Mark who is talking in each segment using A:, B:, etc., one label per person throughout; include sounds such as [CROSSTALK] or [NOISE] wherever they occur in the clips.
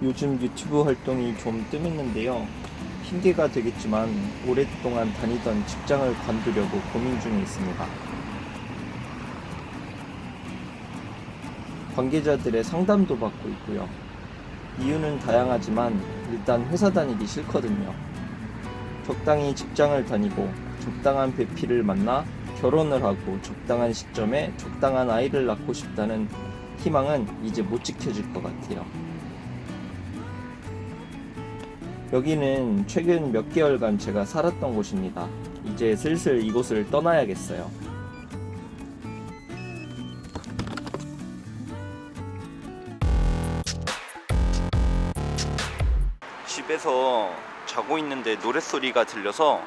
A: 요즘 유튜브 활동이 좀 뜸했는데요. 핑계가 되겠지만 오랫동안 다니던 직장을 관두려고 고민 중에 있습니다. 관계자들의 상담도 받고 있고요. 이유는 다양하지만 일단 회사 다니기 싫거든요. 적당히 직장을 다니고 적당한 배필을 만나 결혼을 하고 적당한 시점에 적당한 아이를 낳고 싶다는 희망은 이제 못 지켜질 것 같아요. 여기는 최근 몇 개월간 제가 살았던 곳입니다. 이제 슬슬 이곳을 떠나야겠어요. 집에서 자고 있는데 노랫소리가 들려서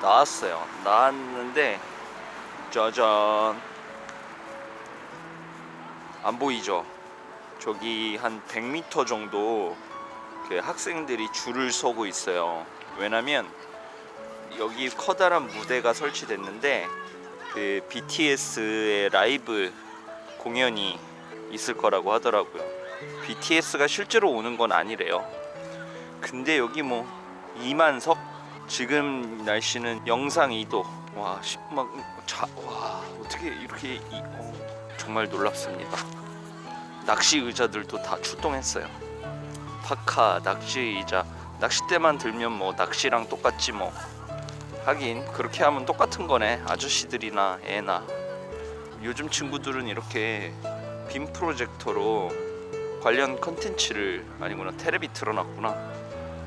A: 나왔어요. 나왔는데 짜잔 안 보이죠? 저기 한 100m 정도 그 학생들이 줄을 서고 있어요. 왜냐면 여기 커다란 무대가 설치됐는데 그 BTS의 라이브 공연이 있을 거라고 하더라고요. BTS가 실제로 오는 건 아니래요. 근데 여기 뭐 2만 석 지금 날씨는 영상 2도 와, 시- 막 자, 와 어떻게 이렇게 이, 어, 정말 놀랍습니다. 낚시 의자들도 다 출동했어요. 파카, 낚시 의자, 낚싯대만 들면 뭐 낚시랑 똑같지 뭐. 하긴 그렇게 하면 똑같은 거네. 아저씨들이나 애나. 요즘 친구들은 이렇게 빔 프로젝터로 관련 컨텐츠를 아니구나 테레비 틀어놨구나.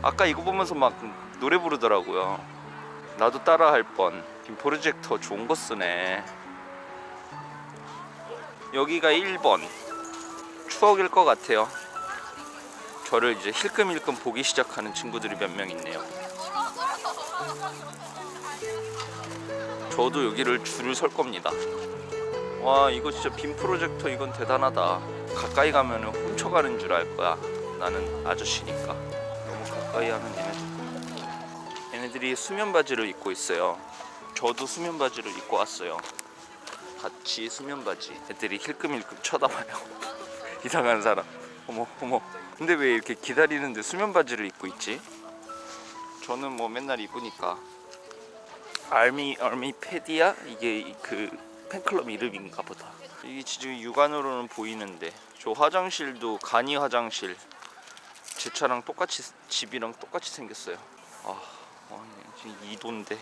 A: 아까 이거 보면서 막 노래 부르더라고요. 나도 따라 할 뻔. 빔 프로젝터 좋은 거 쓰네. 여기가 1번. 추억일 것 같아요. 저를 이제 힐끔힐끔 보기 시작하는 친구들이 몇 명 있네요. 저도 여기를 줄을 설 겁니다. 와 이거 진짜 빔 프로젝터 이건 대단하다. 가까이 가면 훔쳐가는 줄 알 거야. 나는 아저씨니까. 너무 가까이 하면 얘네들. 얘네들이 수면 바지를 입고 있어요. 저도 수면 바지를 입고 왔어요. 같이 수면 바지. 애들이 힐끔힐끔 쳐다봐요. [LAUGHS] 이상한 사람. 어머 어머. 근데 왜 이렇게 기다리는데 수면 바지를 입고 있지? 저는 뭐 맨날 입으니까. 알미 알미 페디아 이게 그 팬클럽 이름인가 보다. 이게 지금 육안으로는 보이는데 저 화장실도 간이 화장실 제 차랑 똑같이 집이랑 똑같이 생겼어요. 아, 와, 지금 2도인데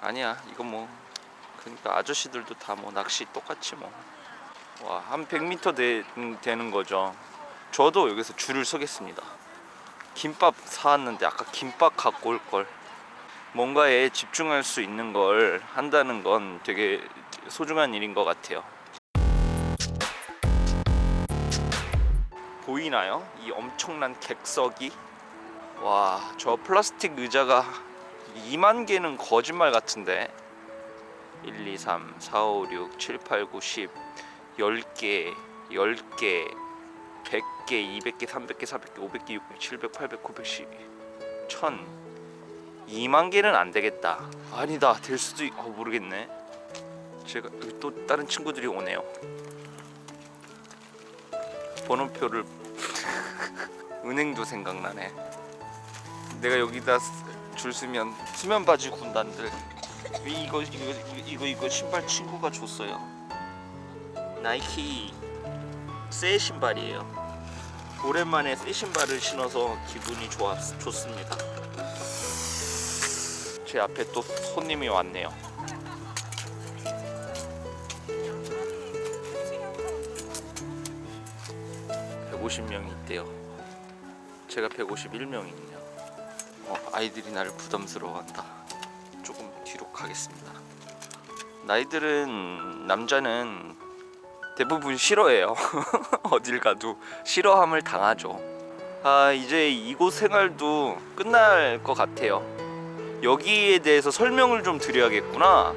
A: 아니야 이건 뭐 그러니까 아저씨들도 다 뭐 낚시 똑같이 뭐. 와, 한 100m 되, 음, 되는 거죠. 저도 여기서 줄을 서겠습니다. 김밥 사왔는데 아까 김밥 갖고 올 걸. 뭔가에 집중할 수 있는 걸 한다는 건 되게 소중한 일인 것 같아요. 보이나요? 이 엄청난 객석이 와, 저 플라스틱 의자가 2만 개는 거짓말 같은데 1, 2, 3, 4, 5, 6, 7, 8, 9, 10 10개, 10개, 100개, 200개, 300개, 400개, 500개, 600, 700, 800, 900, 10, 1000 2만 개는 안 되겠다. 아니다, 될 수도 있... 어, 모르겠네. 제가 또 다른 친구들이 오네요. 번호표를 [LAUGHS] 은행도 생각나네. 내가 여기다 쓰- 줄 쓰면 수면 바지 군단들 이거 이거 이거, 이거 신발 친구가 줬어요. 나이키 새 신발이에요. 오랜만에 새 신발을 신어서 기분이 좋았 좋습니다. 제 앞에 또 손님이 왔네요. (150명이) 있대요 제가 (151명이네요) 어, 아이들이 나를 부담스러워한다 조금 뒤로 가겠습니다 나이들은 남자는 대부분 싫어해요 [LAUGHS] 어딜 가도 싫어함을 당하죠 아 이제 이곳 생활도 끝날 것 같아요 여기에 대해서 설명을 좀 드려야겠구나.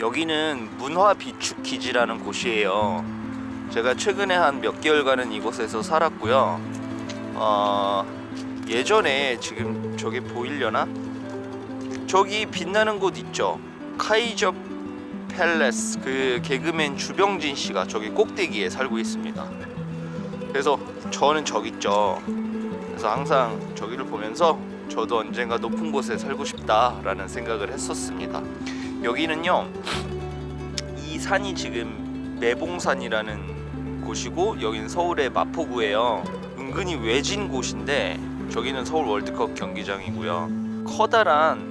A: 여기는 문화 비축 기지라는 곳이에요. 제가 최근에 한 몇 개월간은 이곳에서 살았고요. 어, 예전에 지금 저게 보이려나? 저기 빛나는 곳 있죠. 카이접 팰레스 그 개그맨 주병진 씨가 저기 꼭대기에 살고 있습니다. 그래서 저는 저기 있죠. 그래서 항상 저기를 보면서 저도 언젠가 높은 곳에 살고 싶다라는 생각을 했었습니다. 여기는요. 이 산이 지금 매봉산이라는 곳이고 여기는 서울의 마포구예요. 은근히 외진 곳인데 저기는 서울 월드컵 경기장이고요. 커다란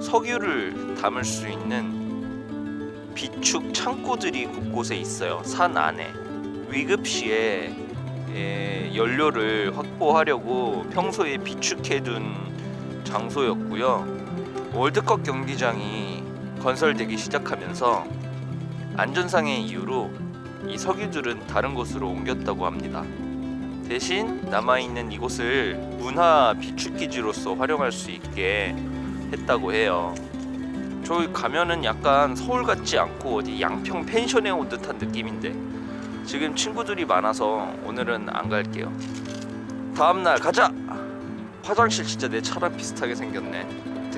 A: 석유를 담을 수 있는 비축 창고들이 곳곳에 있어요. 산 안에 위급 시에 예, 연료를 확보하려고 평소에 비축해둔 장소였고요. 월드컵 경기장이 건설되기 시작하면서 안전상의 이유로 이 석유들은 다른 곳으로 옮겼다고 합니다. 대신 남아있는 이곳을 문화 비축기지로서 활용할 수 있게 했다고 해요. 저기 가면은 약간 서울 같지 않고 어디 양평 펜션에 온 듯한 느낌인데 지금 친구들이 많아서 오늘은 안 갈게요. 다음 날 가자. 화장실 진짜 내 차랑 비슷하게 생겼네.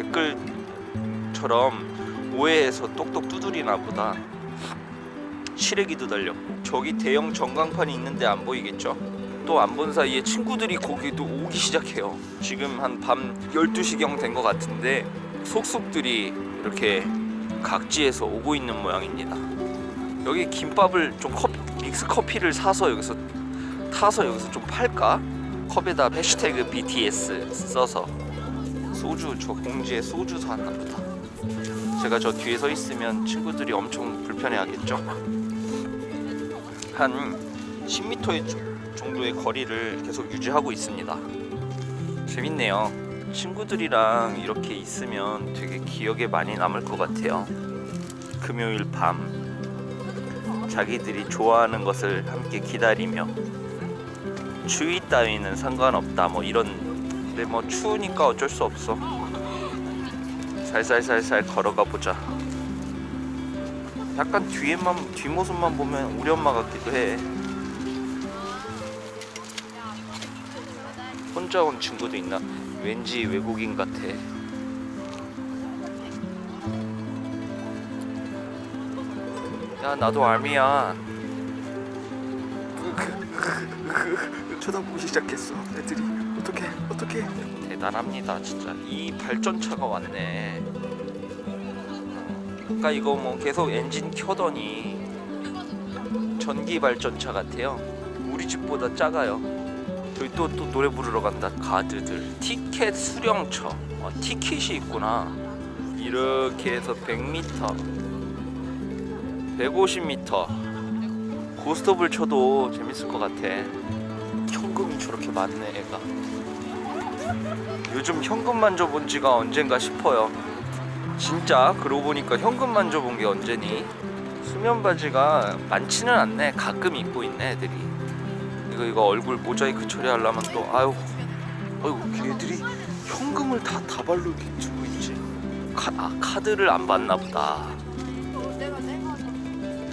A: 댓글처럼 오해해서 똑똑 두드리나 보다. 시래기도 달렸고 저기 대형 전광판이 있는데 안 보이겠죠? 또 안 본 사이에 친구들이 거기도 오기 시작해요. 지금 한 밤 12시경 된 것 같은데 속속들이 이렇게 각지에서 오고 있는 모양입니다. 여기 김밥을 좀 커피, 믹스 커피를 사서 여기서 타서 여기서 좀 팔까? 컵에다 해시태그 BTS 써서 소주 저 공지에 소주 샀나 보다. 제가 저 뒤에 서 있으면 친구들이 엄청 불편해하겠죠. 한 10m의 정도의 거리를 계속 유지하고 있습니다. 재밌네요. 친구들이랑 이렇게 있으면 되게 기억에 많이 남을 것 같아요. 금요일 밤 자기들이 좋아하는 것을 함께 기다리며 추위 따위는 상관없다 뭐 이런 근데 뭐 추우니까 어쩔 수 없어 살살살살 걸어가 보자 약간 뒤에만 뒷모습만 보면 우리 엄마 같기도 해 혼자 온 친구도 있나? 왠지 외국인 같아. 야 나도 알미야.
B: 쳐다보기 시작했어 애들이. 어떻게 어떻게
A: 대단합니다 진짜. 이 발전차가 왔네. 아까 이거 뭐 계속 엔진 켜더니 전기 발전차 같아요. 우리 집보다 작아요 저기 또, 또 노래 부르러 간다 가드들 티켓 수령처 어, 티켓이 있구나 이렇게 해서 100m 150m 고스톱을 쳐도 재밌을 것 같아 현금이 저렇게 많네 애가 요즘 현금 만져본 지가 언젠가 싶어요. 진짜 그러고 보니까 현금 만져본 게 언제니? 수면 바지가 많지는 않네. 가끔 입고 있네 애들이. 이거 이거 얼굴 모자이크 처리하려면 또 아유, 아유 걔들이 현금을 다 다발로 들고 있지. 카, 아 카드를 안 받나 보다.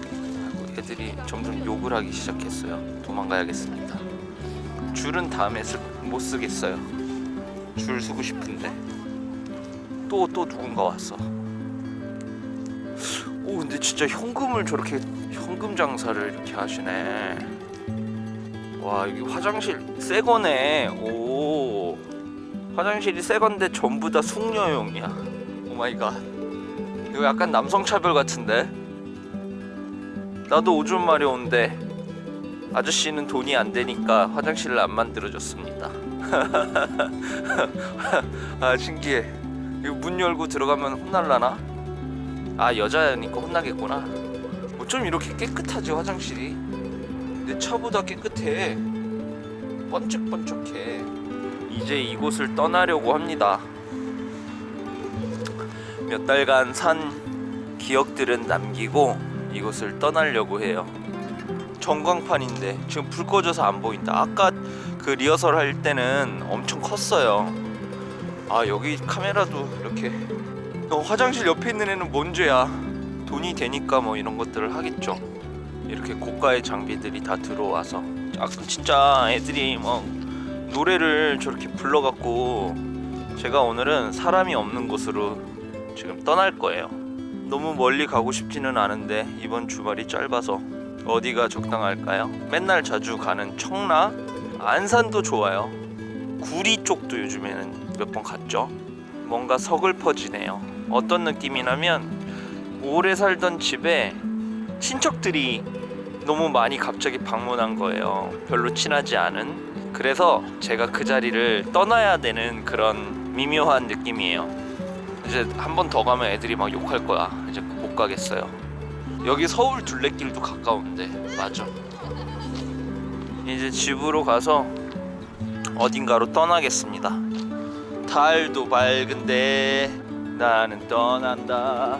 A: 아이고, 애들이 점점 욕을 하기 시작했어요. 도망가야겠습니다. 줄은 다음에 쓸, 못 쓰겠어요. 줄 서고 싶은데 또또 누군가 왔어. 오 근데 진짜 현금을 저렇게 현금 장사를 이렇게 하시네. 와 여기 화장실 새 거네. 오 화장실이 새 건데 전부 다 숙녀용이야. 오 마이 갓. 이거 약간 남성 차별 같은데. 나도 오줌 마려운데 아저씨는 돈이 안 되니까 화장실을 안 만들어줬습니다. [LAUGHS] 아 신기해. 이거 문 열고 들어가면 혼날라나? 아 여자니까 혼나겠구나. 어쩜 이렇게 깨끗하지 화장실이? 내 차보다 깨끗해. 번쩍번쩍해. 이제 이곳을 떠나려고 합니다. 몇 달간 산 기억들은 남기고 이곳을 떠나려고 해요. 전광판인데 지금 불 꺼져서 안 보인다. 아까 그 리허설 할 때는 엄청 컸어요. 아 여기 카메라도 이렇게 어, 화장실 옆에 있는 애는 뭔 죄야? 돈이 되니까 뭐 이런 것들을 하겠죠. 이렇게 고가의 장비들이 다 들어와서 아그 진짜 애들이 뭐 노래를 저렇게 불러갖고 제가 오늘은 사람이 없는 곳으로 지금 떠날 거예요. 너무 멀리 가고 싶지는 않은데 이번 주말이 짧아서 어디가 적당할까요? 맨날 자주 가는 청라, 안산도 좋아요. 구리 쪽도 요즘에는 몇 번 갔죠. 뭔가 서글퍼지네요. 어떤 느낌이냐면 오래 살던 집에 친척들이 너무 많이 갑자기 방문한 거예요. 별로 친하지 않은. 그래서 제가 그 자리를 떠나야 되는 그런 미묘한 느낌이에요. 이제 한 번 더 가면 애들이 막 욕할 거야. 이제 못 가겠어요. 여기 서울 둘레길도 가까운데 맞아. 이제 집으로 가서 어딘가로 떠나겠습니다. 달도 밝은데 나는 떠난다.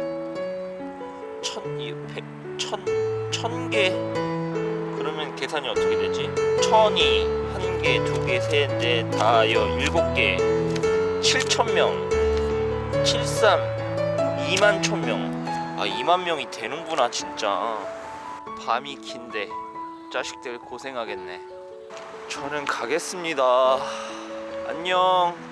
A: 천, 이 백, 천, 천 개. 그러면 계산이 어떻게 되지? 천이 한 개, 두 개, 셋, 넷, 다, 여, 일곱 개. 칠천 명. 칠삼. 이만 천 명. 아, 이만 명이 되는구나, 진짜. 밤이 긴데 자식들 고생하겠네. 저는 가겠습니다. 안녕.